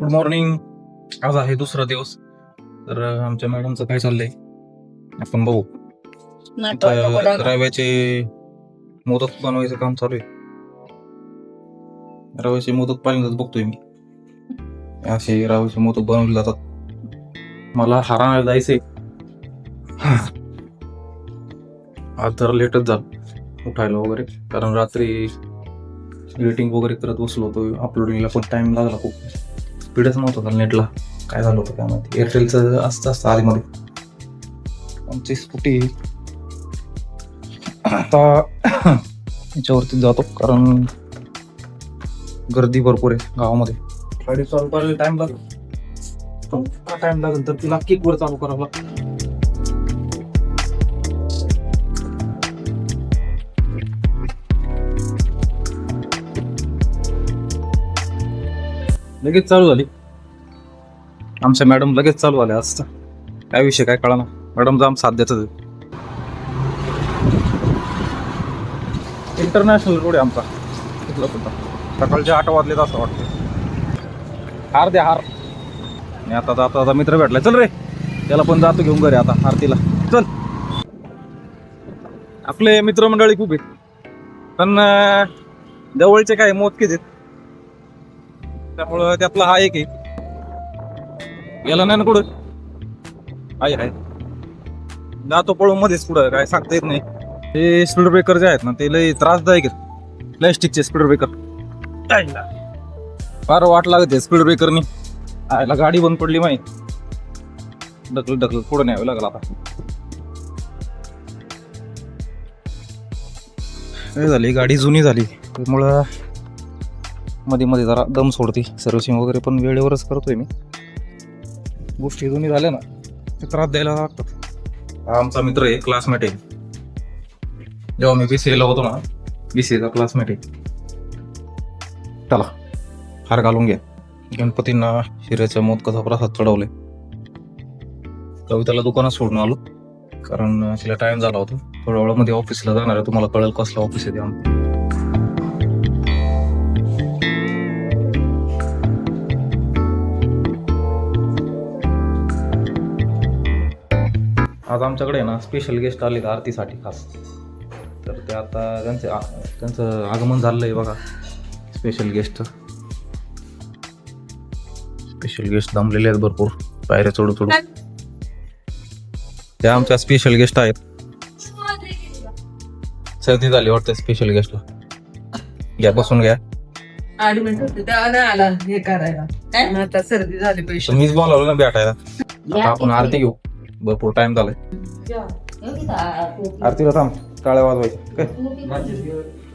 Good morning आज आहे दुसरा दिवस. तर आमच्या मॅडमचं काय चाललंय? आपण बघू. रव्याचे मोदक बनवायचं काम चालू आहे. रव्याचे मोदक पहिल्यांदाच बघतोय मी. असे रव्याचे मोदक बनवले जातात. मला हारायला जायचंय. आज जरा लेटच झालं उठायला वगैरे. कारण रात्री एडिटिंग वगैरे करत बसलो होतो. अपलोडिंगला पण टाइम लागला खूप. स्पीडच नव्हतं झालं नेटला काय झालं होतं काय माहिती. एअरटेलचं असतं असतं आधीमध्ये. आमची स्कूटी आता याच्यावरती जातो कारण गर्दी भरपूर आहे गावामध्ये. गाडी चालू करायला टाइम लागेल. टाइम लागेल तर तिला किकवर चालू करावं लागतं. लगेच चालू झाली. आमच्या मॅडम लगेच चालू झाल्या असतं. काय विषय काय कळा ना मॅडम जाम साथ देतात इंटरनॅशनल रोड आहे आमचा. तिथला सुद्धा सकाळच्या आठ वाजलेत असं वाटतं हार द्या हार. आणि आता जाता आता मित्र भेटला चल रे. त्याला पण जातो घेऊन घरी आता आरतीला. चल. आपले मित्रमंडळी खूप आहेत. पण जवळचे काय मोजकेच आहेत. त्यामुळं त्यातला हा एक आहे. गेला नाही ना कुठं? आहे आहे. जातो पळून मध्येच पुढं काय सांगता येत नाही. ते स्पीड ब्रेकर जे आहेत ना ते लय त्रासदायक आहेत. प्लॅस्टिकचे स्पीड ब्रेकर फार वाट लागते स्पीड ब्रेकरनी आयला गाडी बंद पडली माही ढकल ढकल पुढं न्यावं लागलं आता. झाली? गाडी जुनी झाली. त्यामुळं मध्ये मध्ये जरा दम सोडते. सर्व्हिसिंग वगैरे पण वेळेवरच करतोय मी. गोष्टी जुनी झाल्या ना ते त्रास द्यायला लागतात. हा आमचा मित्र आहे क्लासमेट आहे. जेव्हा मी बी ला होतो ना बी सीचा क्लासमेट आहे. चला हार घालून घ्या. गणपतींना शिऱ्याच्या मोदकाचा प्रसाद चढवले कविताला दुकानात सोडून आलो कारण तिला टाइम झाला होता. थोड्या वेळामध्ये ऑफिसला जाणार आहे तुम्हाला कळेल कसलं ऑफिस आहे ते आज आमच्याकडे ना स्पेशल गेस्ट आले आरतीसाठी खास. तर ते आता त्यांचे त्यांचं आगमन झालेलं आहे बघा स्पेशल गेस्ट स्पेशल गेस्ट जमलेले आहेत भरपूर पायऱ्या चढू चढू. त्या आमच्या स्पेशल गेस्ट आहेत. सर्दी झाली वाटतं स्पेशल गेस्टला घ्या बसून घ्या. आठ मिनिट होते तेव्हा नाही आला हे करायला. आता सर्दी झाली पैसे तुम्हीच बोलावलं ना भेटायला. आता आपण आरती घेऊ. भरपूर टाइम झालाय. आरतीला थांब टाळ्या वाजवायच्या काय?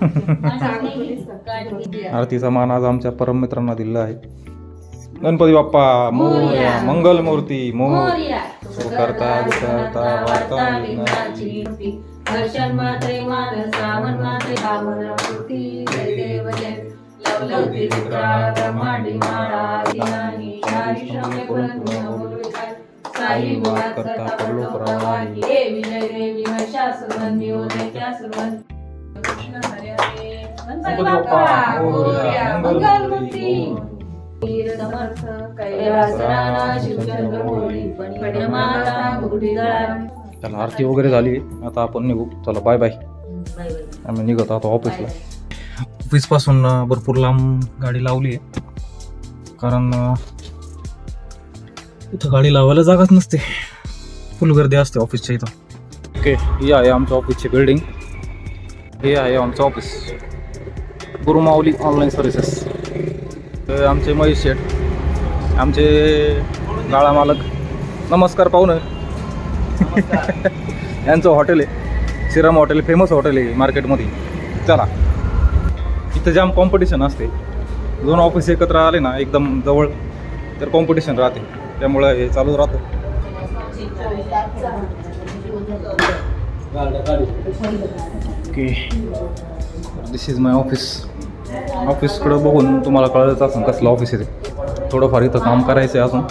आरतीचा मान आज आमच्या परम मित्रांना दिलेला आहे. गणपती बाप्पा मोरया मंगल मूर्ती मोर. सुखकर्ता दुखहर्ता वार्ता विघ्नाची दर्शन मात्रे मान श्रावण मात्रे बामन मूर्ती जय देव जय. लवलवती विक्राळ ब्रह्मांडी माळा दिनानी चारी श्रमे साई मुळात करता पडलो प्रवाही. देवी जय देवी महिषासुरवंदी ओ दैत्यासुरवंदी कृष्ण हरे हरे. गणपती बाप्पा मोरया मंगल मूर्ती. वीर समर्थ कैलासनाना शिवचंद्र मोरी पणिमाता मुकुटी दळा त्याला आरती वगैरे झाली. आता आपण निघू. चला बाय बाय आम्ही निघतो आता ऑफिसला ऑफिसपासून भरपूर लांब गाडी लावली आहे. कारण इथं गाडी लावायला जागाच नसते. फुल गर्दी असते ऑफिसच्या इथं. ओके ही आहे आमच्या ऑफिसची बिल्डिंग हे आहे आमचं ऑफिस गुरुमाऊली ऑनलाईन सर्व्हिसेस आमचे महेश शेठ. आमचे गाळा मालक. नमस्कार पाहुणं. यांचं हॉटेल आहे. श्रीराम हॉटेल फेमस हॉटेल आहे मार्केटमध्ये चला. इथं जाम कॉम्पिटिशन असते. दोन ऑफिस एकत्र आले ना एकदम जवळ तर कॉम्पिटिशन राहते. त्यामुळं हे चालू राहतं. Okay. This is my office ऑफिसकडं बघून तुम्हाला कळत असं कसलं ऑफिस आहे ते. थोडंफार इथं काम करायचं आहे अजून.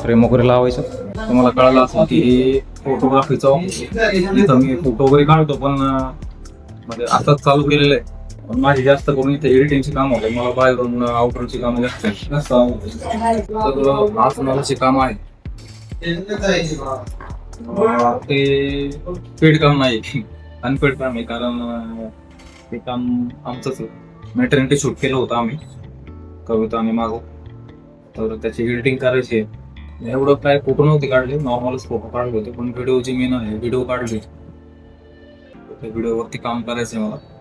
फ्रेम वगैरे लावायचं. तुम्हाला कळलं असं की हे फोटोग्राफीचं ऑफिस इथं मी फोटो वगैरे काढतो पण म्हणजे आताच चालू केलेलं आहे. पण जास्त करून इथे एडिटिंगची काम होते. मला बाहेरून आउटरची कामं जास्त जास्त आवडते. तर आज मला काम आहे ते पेड काम नाही. अनपेड काम आहे. कारण ते काम आमचंच मॅटर्निटी शूट केलं होतं आम्ही. कविता आम्ही मागो. तर त्याची एडिटिंग करायची आहे. एवढं काय फोटो नव्हते काढले. नॉर्मलच फोटो काढले होते. पण व्हिडिओ जी मेन आहे व्हिडिओ काढले. त्या व्हिडिओवरती काम करायचं आहे मला.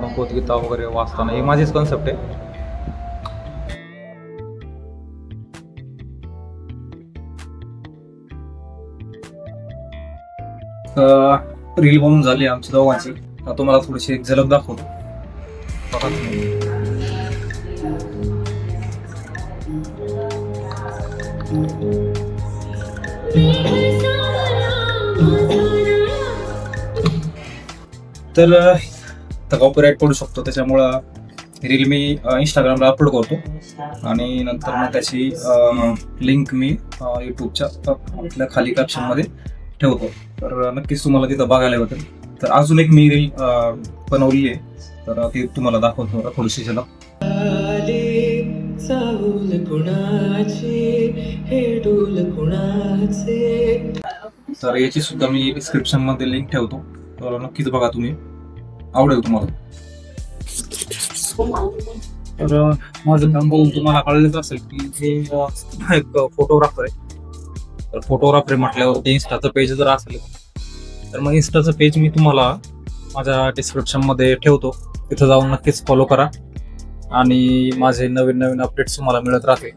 भगवद्गीता वगैरे वाचताना ही माझीच कॉन्सेप्ट आहे. रील बनून झाली आमची दोघांची. आता तुम्हाला थोडीशी एक झलक दाखवतो. तर तर कॉपीराईट पडू शकतो. त्याच्यामुळं रील मी इंस्टाग्रामला अपलोड करतो. आणि नंतर मग त्याची लिंक मी यूट्यूबच्या आपल्या खाली कॅप्शनमध्ये ठेवतो. तर नक्कीच तुम्हाला तिथं बघायला भेटेल. तर अजून एक मी रील बनवली आहे. तर ती तुम्हाला दाखवतो. थोडीशी चाहूल कुणाचे? हे डोल कुणाचे? तर याची सुद्धा मी डिस्क्रिप्शनमध्ये लिंक ठेवतो. तर नक्कीच बघा तुम्ही. आवडेल तुम्हाला. तर माझं काम बघून तुम्हाला कळलेच असेल की हे एक फोटोग्राफर आहे. तर फोटोग्राफर म्हटल्यावर ते इन्स्टाचं पेज जर असेल तर मग इन्स्टाचं पेज मी तुम्हाला माझ्या डिस्क्रिप्शनमध्ये ठेवतो. तिथं जाऊन नक्कीच फॉलो करा. आणि माझे नवीन नवीन अपडेट्स तुम्हाला मिळत राहते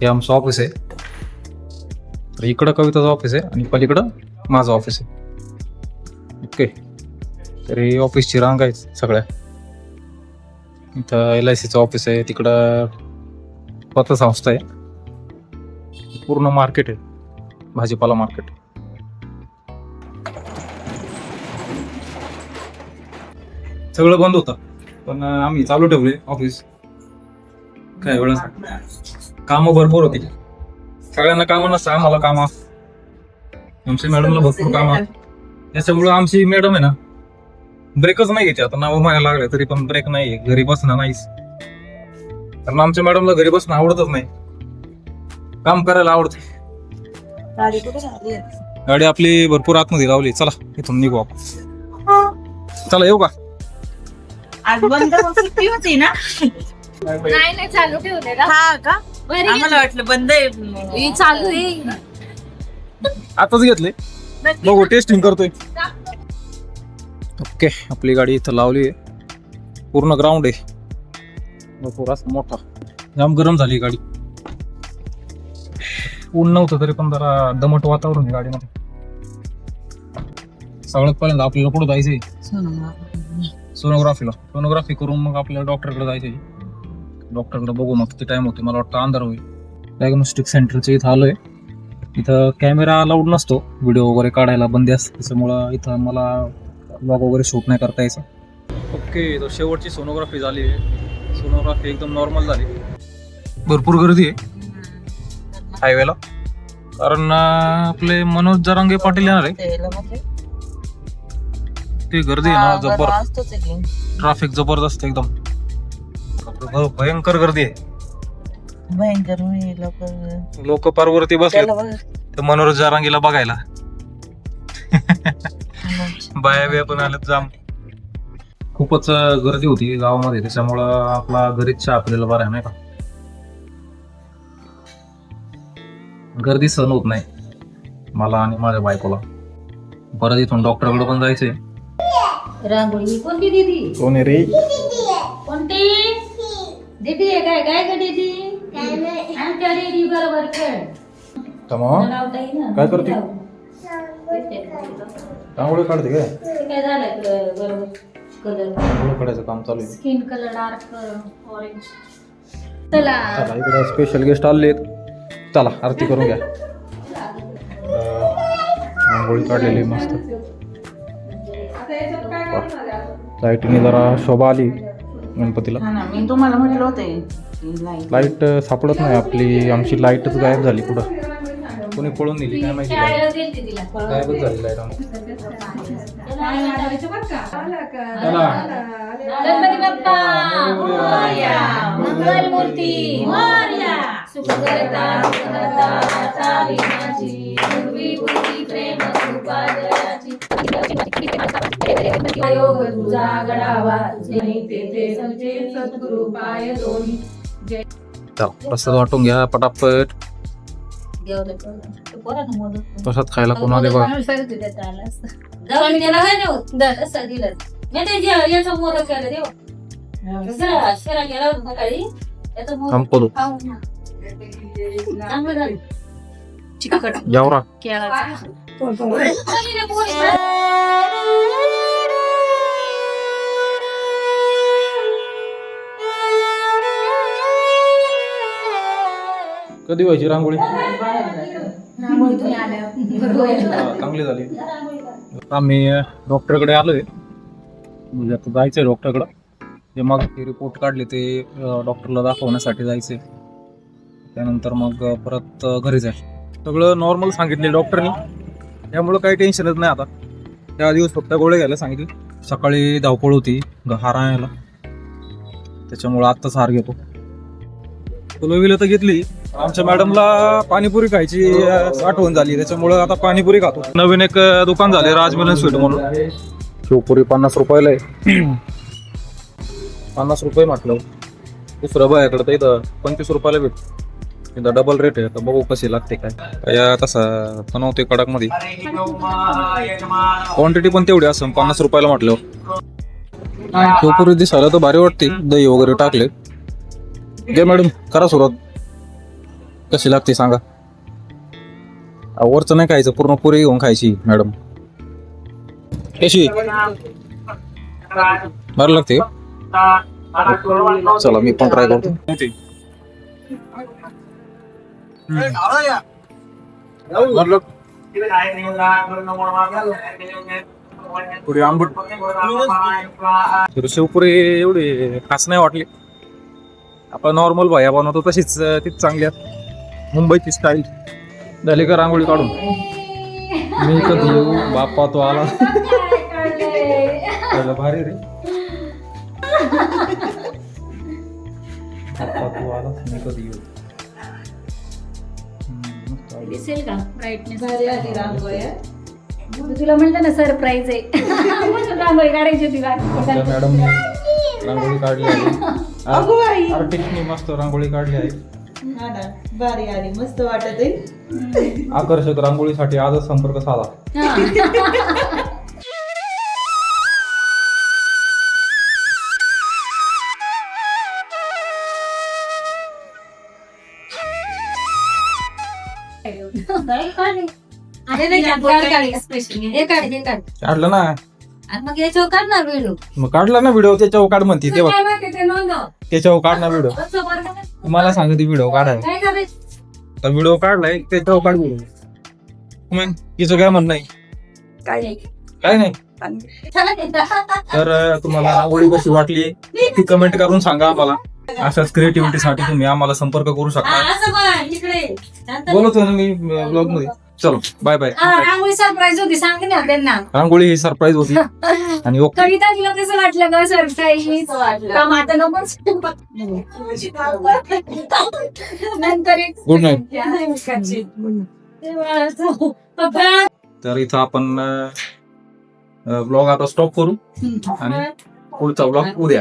हे आमचं ऑफिस आहे. तर इकडं कविताचं ऑफिस आहे आणि पलीकडं माझं ऑफिस आहे. ओके तर हे ऑफिसची रांग आहे सगळ्या. इथं एल आय सीचं ऑफिस आहे तिकडं पतसंस्था आहे. पूर्ण मार्केट आहे. भाजीपाला मार्केट सगळं बंद होतं. पण आम्ही चालू ठेवले ऑफिस काय वेळ कामं भरपूर होती. सगळ्यांना कामं नसतं आम्हाला काम. आमच्या मॅडमला भरपूर काम. त्याच्यामुळे आमची मॅडम आहे ना ब्रेकच नाही घ्यायची आता नाव मागायला लागले तरी पण ब्रेक नाही घरी बसणं नाहीच. कारण आमच्या मॅडमला घरी बसणं आवडतच नाही. काम करायला आवडते. गाडी आपली भरपूर आतमध्ये लावली. चला इथून निघू आपण. चला येऊ का? आज बंद सुट्टी होती ना? नाही नाही चालू ठेवलेला हा का? बरी आम्हाला वाटलं बंद आहे. ही चालू आहे. आताच घेतले. बघू टेस्टिंग करतोय. ओके आपली गाडी इथं लावली आहे. पूर्ण ग्राउंड आहे. भरपूर असं मोठा. जाम गरम झाली गाडी. ऊन नव्हतं तरी पण जरा दमट वातावरण गाडीमध्ये. सगळ्यात पहिल्यांदा आपल्याला कुठं जायचंय. सोनोग्राफीला सोनोग्राफी करून मग आपल्याला डॉक्टरकडे जायचंय. डॉक्टरकडे बघू मग किती टाइम होते मला वाटतं अंधार होईल. डायग्नोस्टिक सेंटरच्या इथं आलोय. इथं कॅमेरा अलाउड नसतो. व्हिडिओ वगैरे काढायला बंदी असते. त्याच्यामुळं इथं मला ब्लॉग वगैरे शूट नाही करता यायचं. ओके तर शेवटची सोनोग्राफी झाली सोनोग्राफी एकदम नॉर्मल झाली. भरपूर गर्दी आहे. हायवेला कारण आपले मनोज जरांगे पाटील येणार आहे. ते गर्दी आहे ना जबर. ट्रॅफिक जबरदस्त एकदम. भयंकर गर्दी आहे. भयंकर लोक लोक पारवरती बसले तर मनोज जरांगीला बघायला. बाया बिया पण आल्यात जाम. खूपच अं, गर्दी होती गावामध्ये त्याच्यामुळं आपला घरीच चहा आपल्याला बरं आहे नाही का? गर्दी सहन होत नाही. मला आणि माझ्या बायकोला. परत इथून डॉक्टरकडे पण जायचंय. रांगोळी. कोणती दीदी? कोण रे? कोणती? दीदी आहे काय? काय का दीदी? आमच्या दीदी बरोबर खेळ. लावता? काय करते? रांगोळी काढते काय? काय झालंय क- बरोबर. कलर रांगोळी काढायचं काम चालू आहे. स्किन कलर डार्क ऑरेंज चला. चला इकडे स्पेशल गेस्ट आले चला आरती करून घ्या. अं, रांगोळी काढलेली आहे मस्त. लाईटीने जरा शोभा आली गणपतीला. हा ना मी तुम्हाला म्हटलं होते लाइट सापडत नाही आपली आमची लाईटच गायब झाली कुठं कोणी पळून दिली काय माहिती गायबच झाली लाइट मंगल मूर्ती योग तुझा गडावा तुझे तेथे समजे सद्गुरु पाय दोन्ही चल, प्रसाद वाटून घ्या पटापट. प्रसाद खायला कोण आले बघा. होय ना कधी व्हायची रांगोळी? चांगली झाली. आम्ही डॉक्टरकडे आलोय. म्हणजे आता जायचंय डॉक्टरकडं. जे मग ते रिपोर्ट काढले ते डॉक्टरला दाखवण्यासाठी जायचे त्यानंतर मग परत घरी जायचं सगळं नॉर्मल सांगितले डॉक्टरनी. त्यामुळं काही टेन्शनच नाही आता. त्या दिवस फक्त गोळे घ्यायला सांगितले. सकाळी धावपळ होती ग- हार आणायला. त्याच्यामुळं आत्ताच हार घेतो. फुलविलं तर घेतली. आमच्या मॅडमला पाणीपुरी खायची आठवण झाली. त्याच्यामुळं आता पाणीपुरी खातो. नवीन एक दुकान झाले राजमिलन स्वीट म्हणून. शिवपुरी पन्नास रुपयाला आहे. पन्नास रुपये म्हटलं. दुसरं बायाकडे तर इथं पंचवीस रुपयाला भेट. इथं डबल रेट आहे तर बघू कशी लागते काय. काय तसा बनवते कडकमध्ये क्वांटिटी पण तेवढी असं पन्नास रुपयाला म्हटलं. शिवपुरी दिसायला तर भारी वाटते. दही वगैरे टाकले. घे मॅडम करा सुरुवात. कशी लागते सांगा? वरचं नाही खायचं पूर्ण पुरी घेऊन खायची मॅडम. कशी? बरं लागते चला मी पण ट्राय करतो. पुरी आंबट. शिवपुरी एवढी खास नाही वाटली. आपण नॉर्मल भाया बनवतो तशीच तीच चांगली आहे. मुंबईची स्टाईल झाली का रांगोळी काढून. मी कधी येऊ बाप्पा तो आला. भारी रे. बाप्पा तू आला मी कधी येऊ. दिसेल का ब्राईटनेस भारी आली रांगोळी आहे. तुला म्हणलं ना सरप्राईज आहे. म्हणून रांगोळी काढायची होती मॅडम रांगोळी काढली अगो बाई. आहे आर्टिस्टनी मस्त रांगोळी काढली आहे. हा ना, भारी आली मस्त वाटत आहे. आकर्षक रांगोळीसाठी आजच संपर्क साधा. काढलं ना. आणि मग याच्यावर काढ ना व्हिडिओ. मग काढला ना व्हिडिओ त्याच्यावर काढ म्हणते तेव्हा. त्याच्यावर काढ ना व्हिडिओ. मला सांगते व्हिडिओ काढाय काय करायचं? तर व्हिडिओ काढलाय त्याच्यावर काढ व्हिडिओ मग तिचं काय म्हणणं आहे? काय नाही. काय नाही. तर अं, तुम्हाला रांगोळी कशी वाटली ती कमेंट करून सांगा आम्हाला. अशाच क्रिएटिव्हिटी साठी तुम्ही आम्हाला संपर्क करू हा, शकता असं इकडे. बोलतो ना मी ब्लॉगमध्ये. चलो बाय बाय हा, रांगोळी सरप्राईज होती सांग ना त्यांना. रांगोळी ही सरप्राईज होती. आणि ओके. कविता तिला कसं वाटलं ग सरप्राईज नंतर गुड नाईट. तर इथं आपण ब्लॉग आता स्टॉप करू. आणि पुढचा ब्लॉग उद्या